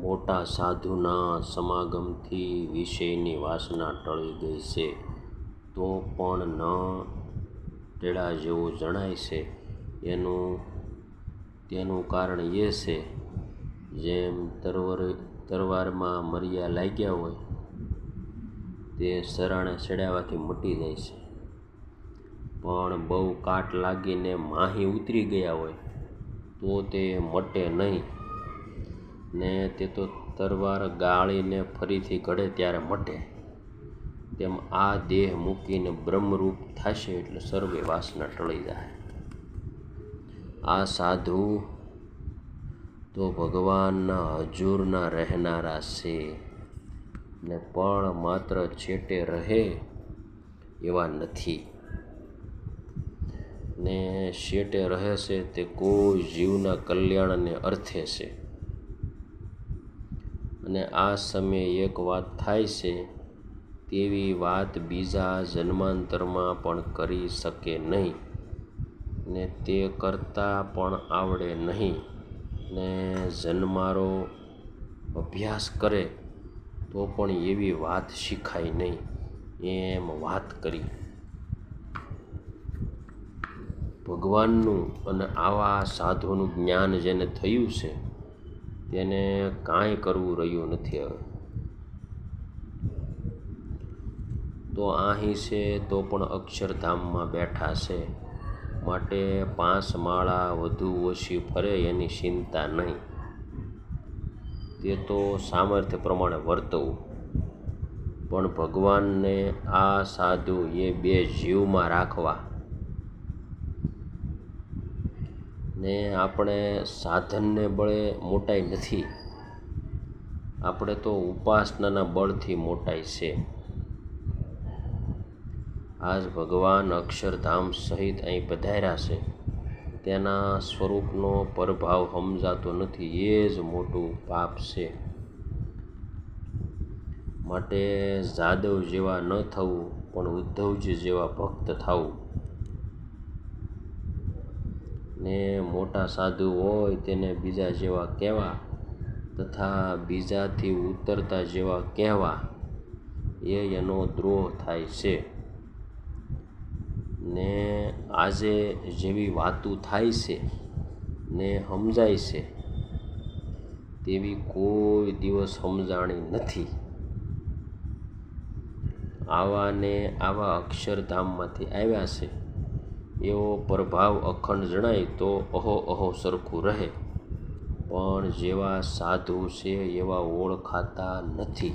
મોટા સાધુના સમાગમથી વિષયની વાસના ટળી ગઈ છે. તો પણ ન ટેડા જેવું જણાય છે. એનું, તેનું કારણ એ છે, જેમ તરવર, તરવારમાં મર્યા લાગ્યા હોય, તે સરાણે ચડાવવાથી મટી જાય છે. પણ બહુ કાટ લાગીને માહી ઉતરી ગયા હોય, તો તે મટે નહીં. ને તે તો તરવાર ગાળીને ફરીથી ઘડે ત્યારે મટે. તેમ આ દેહ મૂકીને બ્રહ્મરૂપ થશે એટલે સર્વે વાસના ટળી જાય. આ સાધુ તો ભગવાનના હજુરના રહેનારા છે ને પણ માત્ર છેટે રહે એવા નથી. ને શેટે રહે છે તે કોઈ જીવના કલ્યાણને અર્થે છે. અને આ સમયે એક વાત થાય છે, તેવી વાત બીજા જન્માંતરમાં પણ કરી શકે નહીં ને તે કરતાં પણ આવડે નહીં ને જન્મારો અભ્યાસ કરે તો પણ એવી વાત શીખાય નહીં. એમ વાત કરી. ભગવાનનું અને આવા સાધુનું જ્ઞાન જેને થયું છે તેને કાંઈ કરવું રહ્યું નથી હવે. તો અહીં છે તો પણ અક્ષરધામમાં બેઠા છે. માટે પાંચ માળા વધુ ઓછી ફરે એની ચિંતા નહીં. તે તો સામર્થ્ય પ્રમાણે વર્તવું. પણ ભગવાનને આ સાધુ એ બે જીવમાં રાખવા. ને આપણે સાધનને બળે મોટાઈ નથી. આપણે તો ઉપાસનાના બળથી મોટાઈ છે. આજ ભગવાન અક્ષરધામ સહિત અહીં પધાર્યા છે. તેના સ્વરૂપનો પ્રભાવ સમજાતો નથી. એ જ મોટું પાપ છે. માટે જાદવ જેવા ન થવું, પણ ઉદ્ધવજી જેવા ભક્ત થવું. ને મોટા સાધુ હોય તેને બીજા જેવા કહેવા તથા બીજાથી ઉતરતા જેવા કહેવા. એ એનો દ્રોહ થાય છે. ને આજે જેવી વાતું થાય છે ને સમજાય છે તેવી કોઈ દિવસ સમજાણી નથી. આવા ને આવા અક્ષરધામમાંથી આવ્યા છે. એવો પ્રભાવ અખંડ જણાય તો અહો અહો સરખું રહે. પણ જેવા સાધુ છે એવા ઓળખાતા નથી.